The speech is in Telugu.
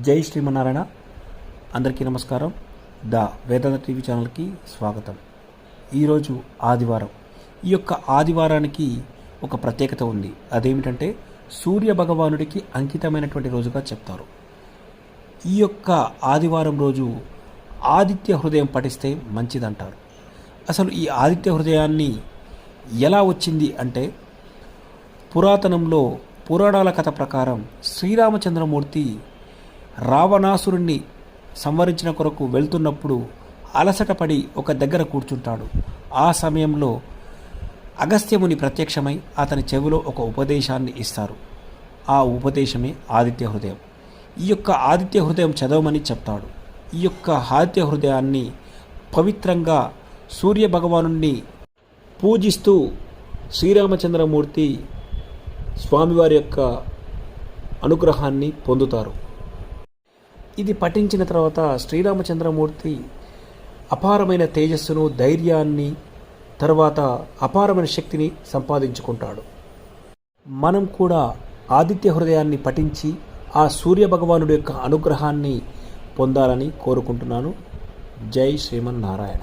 జై శ్రీమన్నారాయణ. అందరికీ నమస్కారం. ద వేదాంత టీవీ ఛానల్కి స్వాగతం. ఈరోజు ఆదివారం. ఈ యొక్క ఆదివారానికి ఒక ప్రత్యేకత ఉంది. అదేమిటంటే సూర్య భగవానుడికి అంకితమైనటువంటి రోజుగా చెప్తారు. ఈ యొక్క ఆదివారం రోజు ఆదిత్య హృదయం పఠిస్తే మంచిదంటారు. అసలు ఈ ఆదిత్య హృదయాన్ని ఎలా వచ్చింది అంటే పురాతనంలో పురాణాల కథ ప్రకారం శ్రీరామచంద్రమూర్తి రావణాసురుణ్ణి సంవరించిన కొరకు వెళ్తున్నప్పుడు అలసటపడి ఒక దగ్గర కూర్చుంటాడు. ఆ సమయంలో అగస్త్యముని ప్రత్యక్షమై అతని చెవిలో ఒక ఉపదేశాన్ని ఇస్తారు. ఆ ఉపదేశమే ఆదిత్య హృదయం. ఈ యొక్క ఆదిత్య హృదయం చదవమని చెప్తాడు. ఈ యొక్క ఆదిత్య హృదయాన్ని పవిత్రంగా సూర్య భగవానుణ్ణి పూజిస్తూ శ్రీరామచంద్రమూర్తి స్వామివారి యొక్క అనుగ్రహాన్ని పొందుతారు. ఇది పఠించిన తర్వాత శ్రీరామచంద్రమూర్తి అపారమైన తేజస్సును ధైర్యాన్ని తర్వాత అపారమైన శక్తిని సంపాదించుకుంటాడు. మనం కూడా ఆదిత్య హృదయాన్ని పఠించి ఆ సూర్య భగవానుడి యొక్క అనుగ్రహాన్ని పొందాలని కోరుకుంటున్నాను. జై శ్రీమన్నారాయణ.